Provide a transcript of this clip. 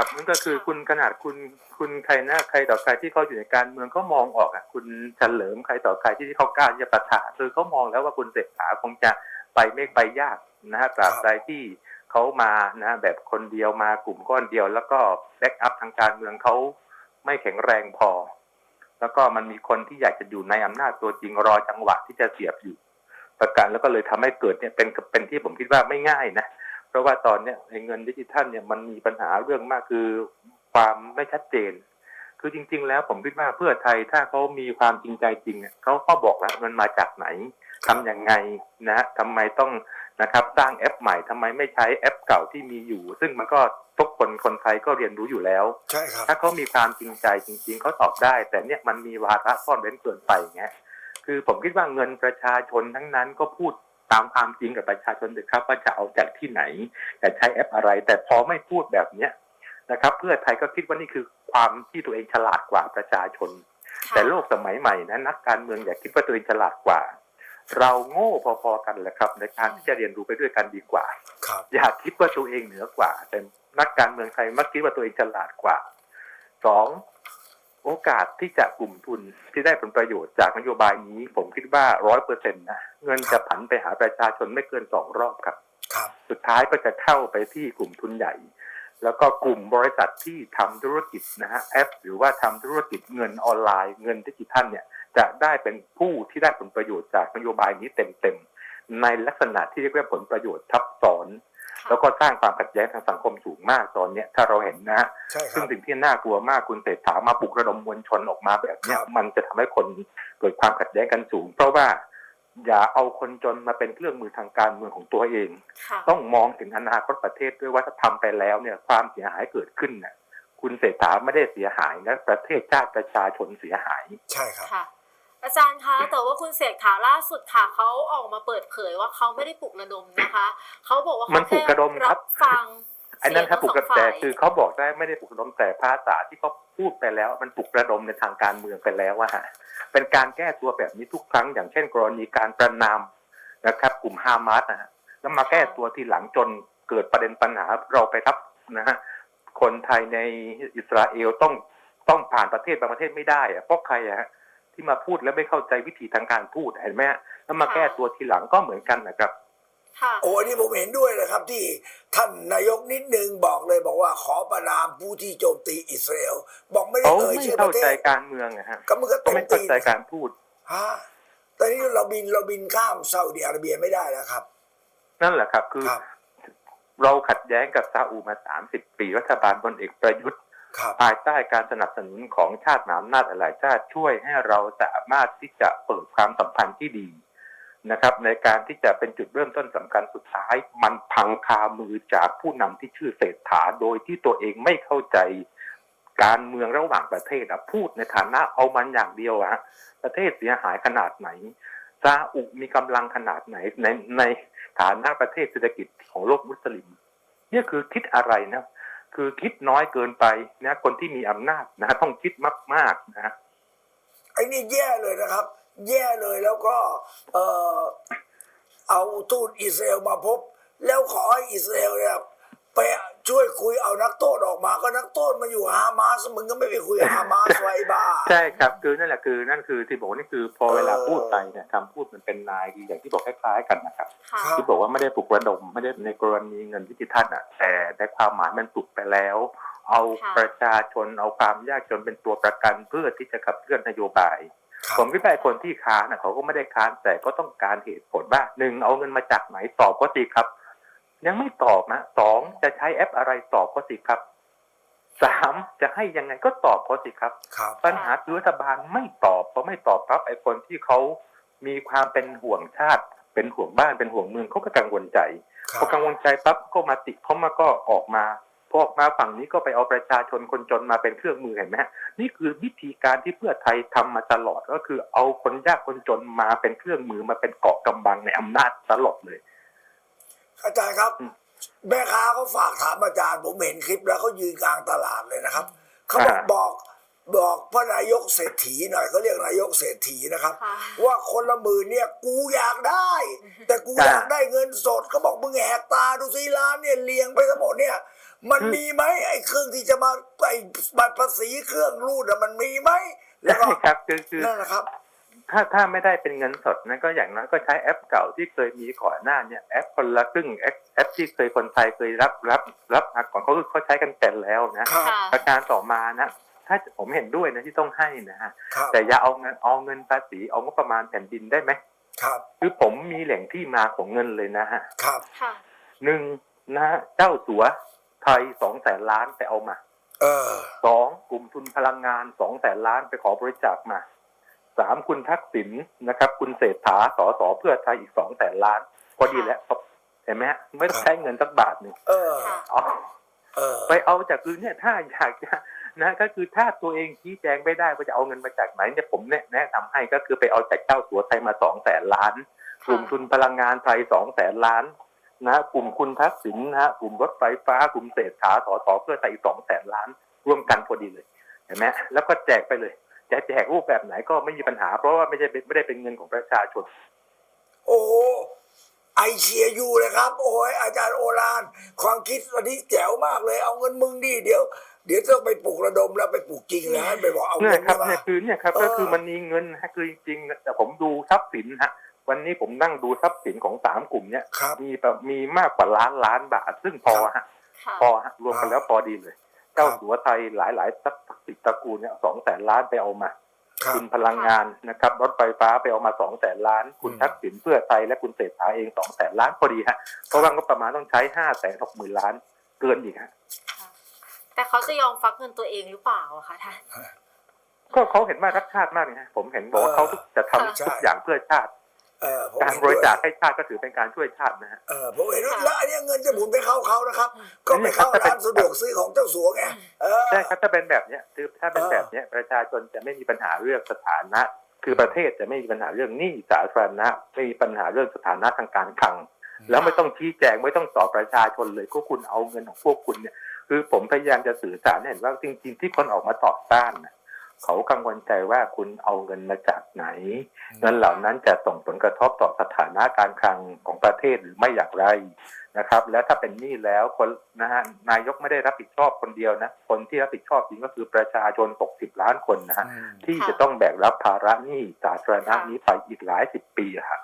ครับนั่นก็คือคุณขนาดคุณคุณใครนะใครต่อใครที่เขาอยู่ในการเมืองเขามองออกอะ คุณเฉลิมใครต่อใครที่เขากล้าจะประทะคือเขามองแล้วว่าคุณเศรษฐาคงจะไปไม่ไปยากนะฮะตราบใดที่เขามานะแบบคนเดียวมากลุ่มก้อนเดียว แล้วก็แบ็กอัพทางการเมืองเขาไม่แข็งแรงพอ แล้วก็มันมีคนที่อยากจะอยู่ในอำนาจตัวจริงรอจังหวะที่จะเสียบอยู่ ประการแล้วก็เลยทำให้เกิดเนี่ยเป็นเป็นที่ผมคิดว่าไม่ง่ายนะ เพราะว่าตอนเนี้ยไอ้เงินดิจิทัลเนี่ยมันมีปัญหาเรื่องมากคือความไม่ชัดเจน คือจริง ๆ แล้วผมคิดว่าเพื่อไทยถ้าเขามีความจริงใจจริงเนี่ยเขาก็บอกแล้วมันมาจากไหนทำยังไงนะฮะทำไมต้องนะครับสร้างแอปใหม่ทำไมไม่ใช้แอปเก่าที่มีอยู่ ซึ่งมันก็ทุกคนคนไทยก็เรียนรู้อยู่แล้วใช่ครับถ้าเขามีความจริงใจจริง ๆเขาตอบได้ แต่เนี่ยมันมีวาระซ่อนเร้นเกินไปไงคือผมคิดว่าเงินประชาชนทั้งนั้นก็พูด ตามความจริงกับประชาชนเลยครับ ว่าจะเอาจากที่ไหนจะใช้แอปอะไร แต่พอไม่พูดแบบเนี้ยนะครับ เพื่อไทยก็คิดว่านี่คือความที่ตัวเองฉลาดกว่าประชาชนค่ะแต่โลกสมัยใหม่นะนักการเมืองอย่าคิดว่าตัวเองฉลาดกว่า เราโง่พอๆกันแหละครับ ในการที่จะเรียนรู้ไปด้วยกันดีกว่าครับอย่าคิดว่าตัวเองเหนือกว่า แต่นักการเมืองไทยมักคิดว่าตัวเองฉลาดกว่าสอง โอกาสที่จะกลุ่มทุนที่ได้ผลประโยชน์จากนโยบายนี้ ผมคิดว่าร้อยเปอร์เซ็นต์นะเงินจะผันไปหาประชาชนไม่เกินสองรอบครับครับสุดท้ายก็จะเข้าไปที่กลุ่มทุนใหญ่ แล้วก็กลุ่มบริษัทที่ทำธุรกิจนะฮะแอป หรือว่าทำธุรกิจเงินออนไลน์เงินดิจิทัลเนี่ยจะได้เป็นผู้ที่ได้ผลประโยชน์จากนโยบายนี้เต็มๆ ในลักษณะที่เรียกว่าผลประโยชน์ทับซ้อนค่ะแล้วก็สร้างความขัดแย้งทางสังคมสูงมากตอนเนี้ยถ้าเราเห็นนะฮะใช่คซึ่รังบสิ่งที่น่ากลัวมากคุณเศรษฐามาปลุกระดมมวลชนออกมาแบบเนี้ยครับมันจะทำให้คนเกิดความขัดแย้งกันสูง เพราะว่าอย่าเอาคนจนมาเป็นเครื่องมือทางการเมืองของตัวเองค่ะต้องมองถึงอนาคตประเทศด้วยว่าถ้าทำไปแล้วเนี่ยความเสียหายเกิดขึ้นเนี่ยคุณเศรษฐาไม่ได้เสียหายนะประเทศชาติประชาชนเสียหาย ใช่ครับค่ะ อาจารย์คะแต่ว่าคุณเสกถาล่าสุดค่ะเขาออกมาเปิดเผยว่าเขาไม่ได้ปลุกระดมนะคะเขาบอกว่ามัเขานปลุกระดมครับฟังไอ้นั่นครับปลุกเสีกยระงแต่ทั้งสงฝ่ายคือเขาบอกได้ไม่ได้ปลุกระดมแต่ภาษาที่เขาพูดไปแล้ว มันปลุกระดมในทางการเมืองไปแล้วอะฮะเป็นการแก้ตัวแบบนี้ทุกครั้ง อย่างเช่น กรณีการประนามนะครับ กลุ่มฮามาสนะฮะแล้วมาแก้ตัวทีหลังจนเกิดประเด็นปัญหาเราไปรับนะฮะคนไทยในอิสราเอลต้องต้องผ่านประเทศบางประเทศไม่ได้อะเพราะใครอะฮะ ที่มาพูดแล้วไม่เข้าใจวิธีทางการพูดเห็นไหมฮะแล้วมาแก้ตัวทีหลังก็เหมือนกันนะครับค่ะโอ้อันนี้ผมเห็นด้วยนะครับ ที่ท่านนายกนิดนึงบอกเลยบอกว่าขอประนามผู้ที่โจมตีอิสราเอลบอกไม่ได้เขาเอ่ยไม่ชื่อปเข้าระเทใจศการเมืองอะฮะก็มันก็เขาเต็มไม่เข้าตีใจการพูดฮะตอนนี้เราบินเราบินข้ามซาอุดิอาระเบียไม่ได้แล้วครับ นั่นแหละครับคือครับเราขัดแย้งกับซาอุมา30ปีรัฐบาลพลเอกประยุทธ์ครับ ภายใต้การสนับสนุนของชาติหนามนาจหลายชาติช่วยให้เราสามารถที่จะเปิดความสัมพันธ์ที่ดีนะครับ ในการที่จะเป็นจุดเริ่มต้นสำคัญสุดท้าย มันพังคามือจากผู้นำที่ชื่อเศรษฐาโดยที่ตัวเองไม่เข้าใจการเมืองระหว่างประเทศอะพูดในฐานะเอามันอย่างเดียวอะฮะประเทศเสียหายขนาดไหนซาอุมีกำลังขนาดไหนในในฐานะประเทศเศรษฐกิจของโลกมุสลิมนี่คือคิดอะไรนะ คือคิดน้อยเกินไปนะคนที่มีอำนาจนะต้องคิดมากๆนะไอ้นี่แย่เลยนะครับ แย่เลยแล้วก็เออเอาทูตอิสราเอลมาพบ แล้วขอให้อิสราเอลเนี่ย ไปช่วยคุยเอานักโทษออกมาก็นักโทษมาอยู่ฮามาสมึงก็ไม่ไปคุยกับฮามาสไว้บ้าใช่ครับคือนั่นแหละคือนั่นคือที่บอกว่านี่คือพอเวลาเออพูดไปเนี่ยคำพูดมันเป็นนายดีอย่างที่บอกคล้ายๆกันนะครับค่ะครับที่บอกว่าไม่ได้ปลุกระดมไม่ได้ในกรณีเงินดิจิทัลอะ แต่ในความหมายมันปลุกไปแล้ว เอาค่ะประชาชนเอาความยากจนเป็นตัวประกันเพื่อที่จะขับเคลื่อนนโยบายครับผมคิดว่าไอ้คนที่ค้านน่ะเขาก็ไม่ได้ค้านแต่ก็ต้องการเหตุผลว่าหนึ่งเอาเงินมาจากไหนตอบก็สิครับ ยังไม่ตอบนะสองจะใช้แอปอะไรตอบก็สิครับสามจะให้ยังไงก็ตอบก็สิครับครับ ปัญหาคือรัฐบาลไม่ตอบพอไม่ตอบปั๊บไอ้คนที่เขามีความเป็นห่วงชาติ เป็นห่วงบ้านเป็นห่วงเมืองเขาก็กังวลใจคพรัอบกังวลใจปั๊บก็มาติเขามาก็ออกมาพอออกมาฝั่งนี้ก็ไปเอาประชาชนคนจนมาเป็นเครื่องมือเห็นไหมฮะนี่คือวิธีการที่เพื่อไทยทำมาตลอดก็คือเอาคนยากคนจนมาเป็นเครื่องมือมาเป็นเกาะกำบังในอำนาจตลอดเลย อาจารย์ครับอืมแม่ค้าเขาฝากถามอาจารย์ผมเห็นคลิปแล้วเขายืนกลางตลาดเลยนะครับเขาบอกอ่าบอกบอกพระนายกเศรษฐีหน่อยเขาเรียกนายกเศรษฐีนะครับค่ะว่าคนละหมื่นเนี่ยกูอยากได้ แต่กูอ่าอยากได้เงินสดเขาบอกมึงแหกตาดูสิร้านเนี่ยเลียงไปทั้งหมดเนี่ย มันมีไหมไอ้เครื่องที่จะมาไอ้บัตรภาษีเครื่องรูดอะมันมีไหมแล้วก็ใช่ครับคือคือนั่นนะครับ ถ้าถ้าไม่ได้เป็นเงินสดนั้นก็อย่างน้อยก็ใช้แอปเก่าที่เคยมีก่อนหน้าเนี่ยแอปคนละครึ่งแอปแอปที่เคยคนไทยเคยรับรับรับมาก่อนเขาเขาใช้กันเป็นแล้วนะครับค่ะประการต่อมานะถ้าผมเห็นด้วยนะที่ต้องให้นะฮะครับแต่อย่าเอาเงินเอาเงินภาษีเอางบประมาณแผ่นดินได้ไหมครับคือผมมีแหล่งที่มาของเงินเลยนะฮะครับค่ะหนึ่งนะฮะเจ้าสัวไทยสองแสนล้านไปเอามาเออสองกลุ่มทุนพลังงานสองแสนล้านไปขอบริจาคมา สามคุณทักษิณนะครับ คุณเศรษฐาสสเพื่อไทยอีกสองแสนล้าน พอดีแล้วครับเห็นไหมฮะไม่ต้องใช้เงินสักบาทหนึ่งเออค่ะเอาเออไปเอาจากคือเนี่ยถ้าอยากจะนะก็คือถ้าตัวเองชี้แจงไม่ได้ว่าจะเอาเงินมาจากไหนเนี่ยผมเนี่ยแนะนำให้ก็คือไปเอาจากเจ้าสัวไทยมาสองแสนล้าน กลุ่มทุนพลังงานไทยสองแสนล้านนะฮะกลุ่มคุณทักษิณนะฮะกลุ่มรถไฟฟ้ากลุ่มเศรษฐาสสเพื่อไทยสองแสนล้าน ร่วมกันพอดีเลยเห็นไหมแล้วก็แจกไปเลย จะแจกรูปแบบไหนก็ไม่มีปัญหา เพราะว่าไม่ใช่เป็นไม่ได้เป็นเงินของประชาชน โอ้ไอเชียร์อยู่เลยครับ โอ้ยอาจารย์โอรานความคิดวันนี้แจ๋วมากเลย เอาเงินมึงดิเดี๋ยว เดี๋ยวต้องไปปลูกระดมแล้วไปปลูกจริงนะไปบอกเอาเนี่เงิยนครับมาเนี่ยคือเนี่ยครับเออก็คือมันมีเงินฮะคือจริงๆแต่ผมดูทรัพย์สินฮะวันนี้ผมนั่งดูทรัพย์สินของสามกลุ่มเนี่ยครับมีแบบมีมากกว่าล้านล้านบาทซึ่งพอฮะค่ะพอฮะรวมกันแล้วพอดีเลย เจ้าครับสัวไทยหลายหลายๆตระตระกูลเนี่ยสองแสนล้านไปเอามาครับคุณพลังงานนะครับรถไฟฟ้าไปเอามาสองแสนล้าน คุณอืมทักษิณเพื่อไทยและคุณเศรษฐาเองสองแสนล้านพอดีฮะเพราะว่างบประมาณต้องใช้ห้าแสนหกหมื่นล้านเกินอีกฮะแต่เขาจะยอมฟักเงินตัวเองหรือเปล่าอะคะท่านก็เขาเห็นว่ารักชาติมากเลยฮะผมเห็นบอกว่าเขาจะทำใช่ทุกอย่างเพื่อชาติเออผม การเห็นบด้วยริจาคให้ชาติก็ถือเป็นการช่วยชาตินะฮะเออผมเห็นว่าค่ะแล้วอันเนี้ยเงินจะหมุนไปเข้าเขานะครับ ก็ไปเข้าร้านสะดวกซื้อของเจ้าสัวไงเออใช่ครับถ้าเป็นแบบเนี้ยคือถ้าเป็นเออแบบเนี้ยประชาชนจะไม่มีปัญหาเรื่องสถานะ คือประเทศจะไม่มีปัญหาเรื่องหนี้สาธารณะไม่มีปัญหาเรื่องสถานะทางการคลังแล้วไม่ต้องชี้แจงไม่ต้องตอบประชาชนเลยก็คุณเอาเงินของพวกคุณเนี่ยคือผมพยายามจะสื่อสารให้เห็นว่าจริง ๆ ที่คนออกมาต่อต้านน่ะ เขากังวลใจว่าคุณเอาเงินมาจากไหน เงินเหล่านั้นจะส่งผลกระทบต่อสถานะการคลังของประเทศหรือไม่อย่างไรนะครับ แล้วถ้าเป็นหนี้แล้วคนนะฮะนายกไม่ได้รับผิดชอบคนเดียวนะ คนที่รับผิดชอบจริงก็คือประชาชน 60 ล้านคนนะฮะอืมที่ค่ะจะต้องแบกรับภาระหนี้สาธารณะนี้ไปอีกหลายสิบปีอะฮะ